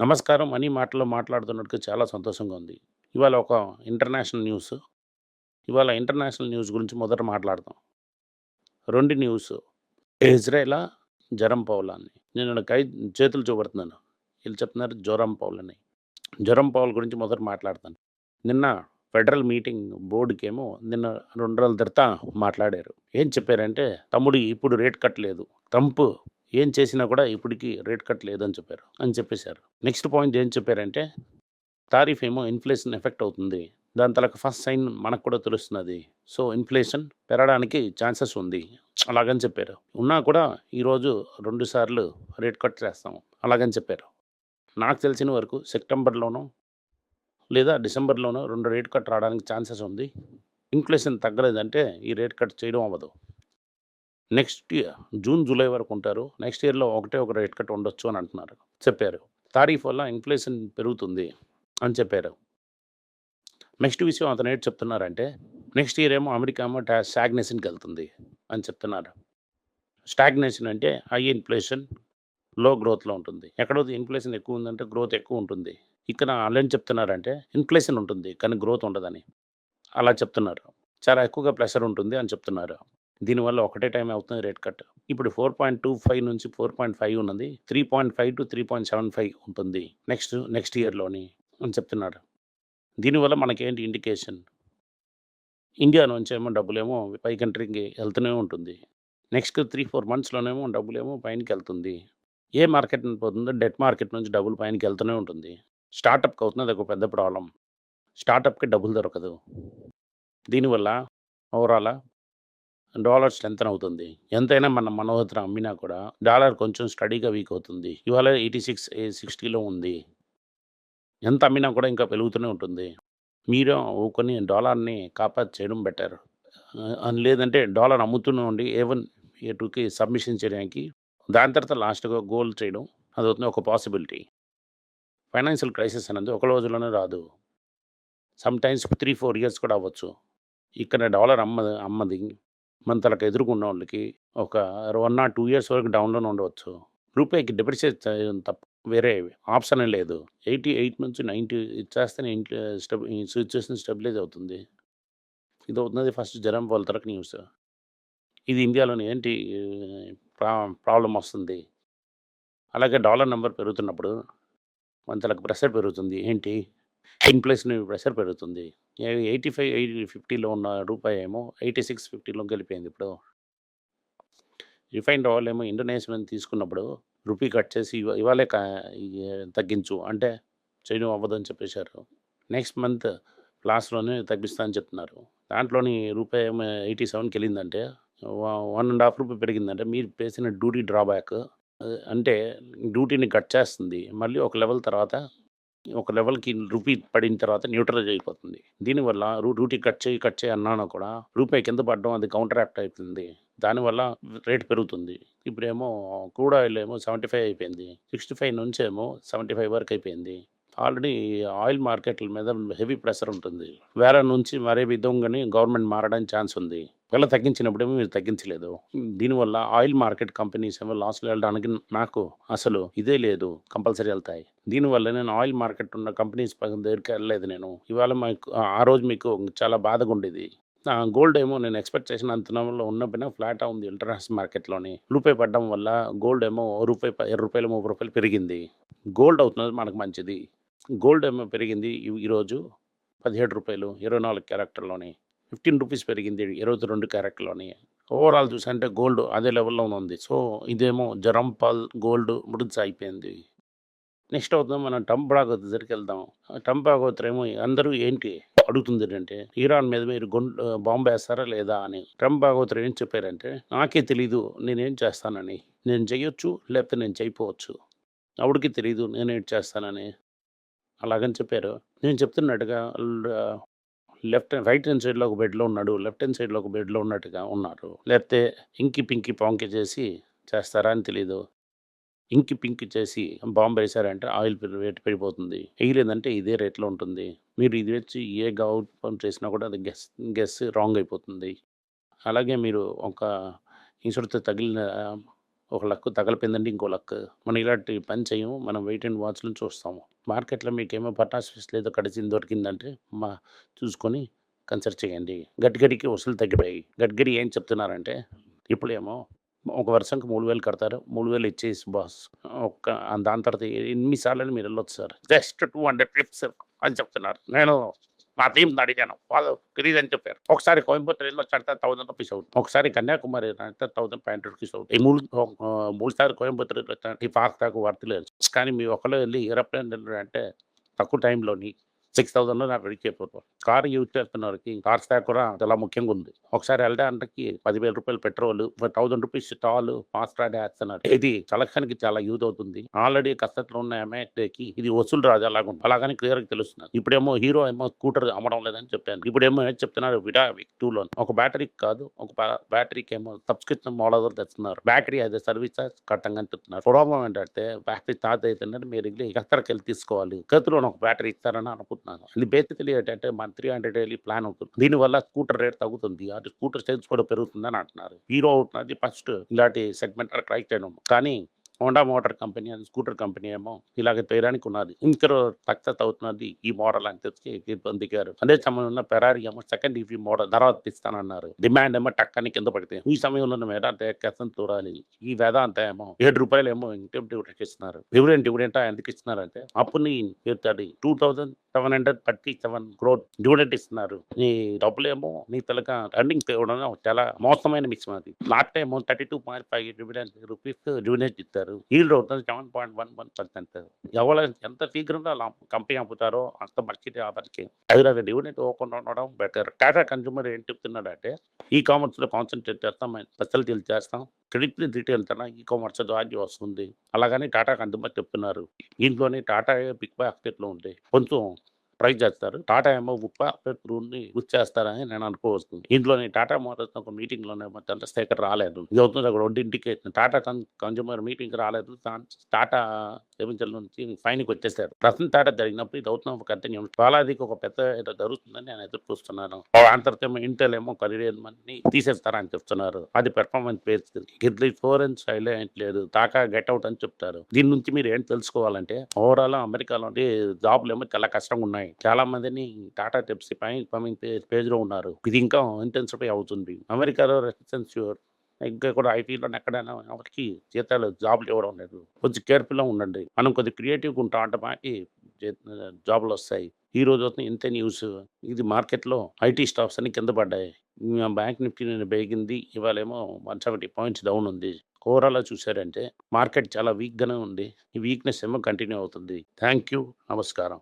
నమస్కారం అని మాటలో మాట్లాడుతున్నట్టుగా చాలా సంతోషంగా ఉంది. ఇవాళ ఒక ఇంటర్నేషనల్ న్యూస్. ఇవాళ ఇంటర్నేషనల్ న్యూస్ గురించి మొదట మాట్లాడదాం. రెండు న్యూస్. ఇజ్రాయేలా జెరమ్ పౌల్ అని. నేను కై చేతులు చూపెడుతున్నాను. వీళ్ళు చెప్తున్నారు జ్వరం పౌల్ అని. జెరమ్ పౌల్ గురించి మొదట మాట్లాడతాను. నిన్న ఫెడరల్ మీటింగ్ బోర్డుకేమో నిన్న రెండు రోజుల తర్వాత మాట్లాడారు. ఏం చెప్పారంటే, తమ్ముడు ఇప్పుడు రేట్ కట్టలేదు ట్రంప్ ఏం చేసినా కూడా ఇప్పటికి రేట్ కట్ లేదని చెప్పారు. అని చెప్పేశారు. నెక్స్ట్ పాయింట్ ఏం చెప్పారంటే, టారిఫ్ ఏమో ఇన్‌ఫ్లేషన్ ఎఫెక్ట్ అవుతుంది. దాని తాలూకా ఫస్ట్ సైన్ మనకు కూడా తెలుస్తున్నది. సో, ఇన్‌ఫ్లేషన్ పెరగడానికి ఛాన్సెస్ ఉంది. అలాగని చెప్పారు. ఉన్నా కూడా ఈరోజు రెండు సార్లు రేట్ కట్ చేస్తాము అలాగని చెప్పారు. నాకు తెలిసిన వరకు సెప్టెంబర్‌లోనో లేదా డిసెంబర్‌లోనో రెండు రేట్ కట్ రావడానికి ఛాన్సెస్ ఉంది. ఇన్‌ఫ్లేషన్ తగ్గలేదంటే ఈ రేట్ కట్ చేయడం అవ్వదు. నెక్స్ట్ ఇయర్ జూన్, జూలై వరకు ఉంటారు. నెక్స్ట్ ఇయర్‌లో ఒకటే ఒక రేట్ కట్ ఉండొచ్చు అని అంటున్నారు. చెప్పారు. తారీఫ్ వల్ల ఇన్‌ఫ్లేషన్ పెరుగుతుంది అని చెప్పారు. నెక్స్ట్ విషయం అతను ఏంటి చెప్తున్నారంటే, నెక్స్ట్ ఇయర్ ఏమో అమెరికా ఏమో టా స్టాగ్నేషన్‌కెళ్తుంది అని చెప్తున్నారు. స్టాగ్నేషన్ అంటే హై ఇన్‌ఫ్లేషన్, లో గ్రోత్‌లో ఉంటుంది. ఎక్కడో ఇన్‌ఫ్లేషన్ ఎక్కువ ఉందంటే గ్రోత్ ఎక్కువ ఉంటుంది. ఇక్కడ ఆళ్ళేం చెప్తున్నారంటే ఇన్‌ఫ్లేషన్ ఉంటుంది. కానీ గ్రోత్ ఉండదని. అలా చెప్తున్నారు. చాలా ఎక్కువగా ప్రెషర్ ఉంటుంది అని చెప్తున్నారు. దీనివల్ల ఒకటే టైం అవుతుంది రేట్ కట్. ఇప్పుడు 4.25 నుంచి 4.5 ఉన్నది. 3.5-3.75 ఉంటుంది. నెక్స్ట్ నెక్స్ట్ ఇయర్‌లోని అని చెప్తున్నారు. దీనివల్ల మనకేంటి ఇండికేషన్? ఇండియా నుంచేమో డబ్బులేమో పై కంట్రీకి వెళ్తూనే ఉంటుంది. నెక్స్ట్ 3, 4 మంత్స్‌లోనేమో డబ్బులేమో పైనకెళ్తుంది. ఏ మార్కెట్ నుంచి పోతుందో డెట్ మార్కెట్ నుంచి డబ్బులు పైనకెళ్తూనే ఉంటుంది. స్టార్టప్‌కి అవుతుంది అది ఒక పెద్ద ప్రాబ్లం స్టార్టప్‌కి డబ్బులు దొరకదు. దీనివల్ల ఓవరాల్ డాలర్ స్ట్రెంథెన్ అవుతుంది. ఎంతైనా మన మనోహత్ర అమ్మినా కూడా డాలర్ కొంచెం స్టడీగా వీక్ అవుతుంది. ఇవాళ ఎయిటీ సిక్స్ సిక్స్టీలో ఉంది. ఎంత అమ్మినా కూడా ఇంకా పెరుగుతూనే ఉంటుంది. మీరు ఊకొని డాలర్‌ని కాపాత్ చేయడం బెటర్. అని లేదంటే డాలర్ అమ్ముతూనే ఉండి ఏ1, ఏ2కి సబ్మిషన్ చేయడానికి దాని తర్వాత లాస్ట్‌గా గోల్ చేయడం అది అవుతుంది ఒక పాసిబిలిటీ. ఫైనాన్షియల్ క్రైసిస్ అనేది ఒక రోజులోనే రాదు. సమ్‌టైమ్స్ 3, 4 ఇయర్స్ కూడా అవ్వచ్చు. ఇక్కడ డాలర్ అమ్మ అమ్మది మన తలకు ఎదురుగున్నోళ్ళకి ఒక వన్ ఆర్ టూ ఇయర్స్ వరకు డౌన్‌లోనే ఉండవచ్చు. రూపాయికి డిప్రిషియేట్ తప్ప వేరే ఆప్షన్ లేదు. 88 నుంచి 90 ఇచ్చేస్తేనే ఇంట్లో స్టెబ్ సిచ్యువేషన్ స్టెబిలైజ్ అవుతుంది. ఇది అవుతుంది ఫస్ట్ జెరమ్ పౌల్ తరకు న్యూస్. ఇది ఇండియాలోని ఏంటి ప్రా ప్రాబ్లమ్ వస్తుంది. అలాగే డాలర్ నెంబర్ పెరుగుతున్నప్పుడు మన తలకు ప్రెషర్ పెరుగుతుంది. ఏంటి? ఇన్‌ఫ్లేషన్ ప్రెషర్ పెరుగుతుంది. ఎయిటీ ఫైవ్ ఎయిటీ ఫిఫ్టీలో ఉన్న రూపాయి ఏమో ఎయిటీ సిక్స్ ఫిఫ్టీలో గెలిపోయింది ఇప్పుడు. రిఫైన్డ్ ఆయిల్ ఏమో ఇండోనేషియా నుంచి తీసుకున్నప్పుడు రూపీ కట్ చేసి ఇవాళే తగ్గించు అంటే చేయడం అవ్వదని చెప్పేశారు. నెక్స్ట్ మంత్ లాస్ట్‌లోనే తగ్గిస్తా అని చెప్తున్నారు. దాంట్లోని రూపాయి ఏమో ఎయిటీ సెవెన్కి వెళ్ళిందంటే వన్ అండ్ హాఫ్ రూపీ పెరిగిందంటే మీరు పేసిన డ్యూటీ డ్రాబ్యాక్ అంటే డ్యూటీని కట్ చేస్తుంది. మళ్ళీ ఒక లెవెల్ తర్వాత ఒక లెవెల్‌కి రూపీ పడిన తర్వాత న్యూట్రలైజ్ అయిపోతుంది. దీనివల్ల రు డ్యూటీ కట్ చేయి, కట్ చేయి అన్నాను కూడా రూపాయి కింద పడడం అది కౌంటరాక్ట్ అయితుంది. దానివల్ల రేట్ పెరుగుతుంది. ఇప్పుడేమో క్రూడ్ ఆయిల్ ఏమో 75 అయిపోయింది. 65 నుంచేమో 75 వరకు అయిపోయింది. ఆల్రెడీ ఆయిల్ మార్కెట్ల మీద హెవీ ప్రెషర్ ఉంటుంది. వేళ నుంచి మరే విధంగాని గవర్నమెంట్ మారడానికి ఛాన్స్ ఉంది. ఒకవేళ తగ్గించినప్పుడేమో మీరు తగ్గించలేదు. దీనివల్ల ఆయిల్ మార్కెట్ కంపెనీస్ ఏమో లాస్‌లో వెళ్ళడానికి నాకు అసలు ఇదే లేదు. కంపల్సరీ వెళ్తాయి దీనివల్ల నేను ఆయిల్ మార్కెట్ ఉన్న కంపెనీస్ దగ్గరికి వెళ్ళలేదు నేను. ఇవాళ మీకు ఆ రోజు మీకు చాలా బాధగుండేది. ఉండేది గోల్డ్ ఏమో నేను ఎక్స్‌పెక్ట్ చేసిన అంతనంలో ఉన్నప్పుడు ఫ్లాట్‌గా ఉంది ఇంటర్నేషనల్ మార్కెట్‌లోని. రూపాయి పడడం వల్ల గోల్డ్ ఏమో రూపాయి ఇరవై రూపాయలు ముప్పై రూపాయలు పెరిగింది. గోల్డ్ అవుతున్నది మనకు మంచిది. గోల్డ్ ఏమో పెరిగింది ఈ ఈరోజు రూ. 17, 24 క్యారెక్టర్‌లోని. 15 రూపీస్ పెరిగింది 22 క్యారెట్‌లోని. ఓవరాల్ చూసంటే గోల్డ్ అదే లెవెల్లో ఉంది. సో, ఇదేమో జరంపాల్ గోల్డ్ మృద్స్ అయిపోయింది. నెక్స్ట్ అవుతుంది మనం ట్రంప్ దగ్గరికి వెళ్దాం ట్రంప్ ఏమో అందరూ ఏంటి అడుగుతుందేంటంటే ఇరాన్ మీద మీరు గుం బాంబు వేస్తారా లేదా అని. ట్రంప్ ఏం చెప్పారంటే, నాకే తెలీదు నేనేం చేస్తానని. నేను చేయొచ్చు లేకపోతే నేను చేయకపోవచ్చు. ఆవిడకి తెలీదు నేనేం చేస్తానని. అలాగని చెప్పారు. నేను చెప్తున్నట్టుగా లెఫ్ట్ రైట్ హ్యాండ్ సైడ్‌లో ఒక బెడ్‌లో ఉన్నాడు. లెఫ్ట్ హ్యాండ్ సైడ్‌లో ఒక బెడ్‌లో ఉన్నట్టుగా ఉన్నారు. లేకపోతే ఇంకి పింకి పాంకి చేసి చేస్తారా అని తెలీదు. ఇంకి పింకి చేసి బాంబు వేశారంటే ఆయిల్ పె రేట్ పెరిగిపోతుంది. వేయలేదంటే ఇదే రేట్‌లో ఉంటుంది. మీరు ఇది వచ్చి ఏ గవర్నమెంట్ చేసినా కూడా అది గెస్ గెస్ రాంగ్ అయిపోతుంది. అలాగే మీరు ఒక ఇన్సూరెన్స్ తగిలిన ఒక లక్ తగలిపోయిందంటే ఇంకో లక్. మనం ఇలాంటి పని చేయము. మనం వెయిట్ అండ్ వాచ్‌లను చూస్తాము. మార్కెట్‌లో మీకేమో పటాస్ లేదో కడిచింది దొరికిందంటే మా చూసుకొని కన్సిడర్ చేయండి. గడ్గడికి వసూలు తగ్గిపోయాయి. గడ్గడి ఏం చెప్తున్నారంటే ఇప్పుడేమో ఒక వర్షంకి 3000 కడతారు. 3000 ఇచ్చేసి బాస్. ఒక్క దాని తర్వాత ఎన్ని సార్లు మీరు వెళ్ళొచ్చు సార్. జస్ట్ 200 ట్రిప్స్ అని చెప్తున్నారు. నేను మా టీం అడిగాను. వాళ్ళు తెలీదని చెప్పారు. ఒకసారి కోయంబత్తూర్ వెళ్ళొచ్చంటే 1000 రూపీస్ అవుతుంది. ఒకసారి కన్యాకుమారి అంటే 1500 రూపీస్ అవుతుంది. ఈ మూడు మూడుసారి 3 కోయంబత్తూర్ ఈ ఫాస్ట్ వర్త్ వర్తలేదు కానీ మీ ఒక్కళ్ళే వెళ్ళి ఏరోప్లేన్ వెళ్ళారంటే తక్కువ టైంలోని 6000లో నాకు రెడీ అయిపోతాం. కార్ యూజ్ చేస్తున్నోళ్ళకి ఫాస్టాగ్ కూడా చాలా ముఖ్యంగా ఉంది. ఒకసారి వెళ్ళడానికి పదివేల రూపాయలు petrol, thousand rupees toll FASTag ఏస్తున్నారు. ఇది సెలక్షన్‌కి చాలా యూజ్ అవుతుంది. ఆల్రెడీ కసరత్తులో ఉన్న ఎంఐకి ఇది వసూలు రాదు అలాగా ఉంది. అలాగని క్లియర్‌గా తెలుస్తున్నారు ఇప్పుడేమో హీరో ఏమో స్కూటర్ అమ్మడం లేదని చెప్పాను. ఇప్పుడేమో ఏం చెప్తున్నారు విడా టూలోని ఒక బ్యాటరీకి కాదు ఒక బ్యాటరీకి ఏమో సబ్స్క్రిప్షన్ మోడల్ తెస్తున్నారు. బ్యాటరీ అదే సర్వీస్ కట్టంగా అని చెప్తున్నారు. ప్రాబ్లం ఏంటంటే బ్యాటరీ ఛార్జ్ అవుతుందంటే మీరు వెళ్ళి కస్తర్‌కెళ్ళి తీసుకోవాలి. చేతిలోనే ఒక బ్యాటరీ ఇస్తారని అనుకుంటున్నాను. ఇది బేసికలీ ఏంటంటే మంత్లీ 100 డైలీ ప్లాన్ అవుతుంది. దీనివల్ల స్కూటర్ రేట్ తగ్గుతుంది. అది స్కూటర్ సేల్స్ కూడా పెరుగుతుందని అంటున్నారు. హీరో అవుతున్నది ఫస్ట్ ఇలాంటి సెగ్మెంట్ ట్రై చేయడం. కానీ హోండా మోటార్ కంపెనీ అని స్కూటర్ కంపెనీ ఏమో ఇలాగ పేరానికి ఉన్నది. ఇంకరో సక్సెస్ అవుతున్నది ఈ మోడల్ అని తెలిసి దిగారు. అదే సమయంలో పెరారి ఏమో సెకండ్ ఈవీ మోడల్ తర్వాత ఇస్తానన్నారు. డిమాండ్ ఏమో టక్కని కింద పడితే ఈ సమయంలో వేదాంత కేసం చూడాలి. ఈ వేదాంత ఏమో ఏడు రూపాయలు ఏమో ఇంటెం డివిడెంట్ ఇస్తున్నారు. డివిడెంట్ డివిడెంట్ ఎందుకు ఇస్తున్నారంటే అప్పుని two thousand seven hundred thirty seven crore dividend ఇస్తున్నారు. నీ డబ్బులేమో నీ తలక రన్నింగ్ ఇవ్వడం చాలా మోసమైన మిషన్ అది. Last time 32.5 dividend rupees dividend ఇస్తారు ఈల్డ్ అవుతుంది 7.11% ఎవరు ఎంత శీఘ్రంగా కంపెనీ అమ్ముతారో అంత మంచిది అతనికి. హైదరాబాద్ డివిడెంట్ ఇవ్వకుండా ఉండడం బెటర్. టాటా కన్సూమర్ ఏం చెప్తున్నాడు అంటే ఈ కామర్స్‌లో కాన్సన్ట్రేట్ చేస్తాం. స్పెషాలిటీలు చేస్తాం. క్రెడిట్ రిటైల్ తన ఈ కామర్స్ ద్వారా వస్తుంది. అలాగని టాటా అందుబాటు చెప్తున్నారు. ఇంట్లోనే టాటా బిగ్ బాస్కెట్‌లో ఉంది. కొంచెం ట్రై చేస్తారు. టాటా ఏమో బాస్కెట్ రూల్‌ని యూజ్ చేస్తారని నేను అనుకోవచ్చు. ఇంట్లోని టాటా మోటార్స్ ఒక మీటింగ్‌లోనేమో చంద్రశేఖర్ రాలేదు. ఇది అవుతుంది అక్కడ ఒడ్డింటికి టాటా కన్ కన్స్యూమర్ మీటింగ్‌కి రాలేదు. టాటా రెవెన్యూల నుంచి ఫైన్‌కి వచ్చేసారు. రతన్ టాటా జరిగినప్పుడు ఇది అవుతున్న ఒక కంటిన్యూ బాలాజీకి ఒక పెద్ద జరుగుతుందని నేను ఎదురు చూస్తున్నాను. ఆంతర్తో ఏమో ఇంటెల్ ఏమో తీసేస్తారని చెప్తున్నారు. అది పెర్ఫార్మెన్స్ బేస్డ్. గిట్లీ ఫోరెన్ సైలెంట్ లేదు. టాటా గెట్ అవుట్ అని చెప్తారు. దీని నుంచి మీరు ఏం తెలుసుకోవాలంటే ఓవరాల్ అమెరికాలో జాబ్లు ఏమో చాలా కష్టంగా ఉన్నాయి. చాలా మందిని టాటా టెప్సీ పై పంపింగ్ పేజ్లో ఉన్నారు. ఇది ఇంకా ఇంటెన్సిఫై అవుతుంది. అమెరికాలో రెసిడెన్స్ ఇంకా కూడా ఐటీలో ఎక్కడైనా ఎవరికి జీతాలు జాబులు ఇవ్వడం లేదు. కొంచెం కేర్‌ఫుల్‌గా ఉండండి. మనం కొద్దిగా క్రియేటివ్‌గా ఉంటాం అంటే మనకి జాబులు జాబ్‌లు వస్తాయి. ఈ రోజు వస్తుంది ఇంత న్యూస్. ఇది మార్కెట్‌లో ఐటీ స్టాక్స్ అన్ని కింద పడ్డాయి. బ్యాంక్ నిఫ్టీ ఇవాళ ఏమో ఇవాళేమో 170 పాయింట్స్ డౌన్ ఉంది. ఓవరాల్‌గా చూసారంటే మార్కెట్ చాలా వీక్‌గానే ఉంది. ఈ వీక్‌నెస్ ఏమో కంటిన్యూ అవుతుంది. Thank you. నమస్కారం.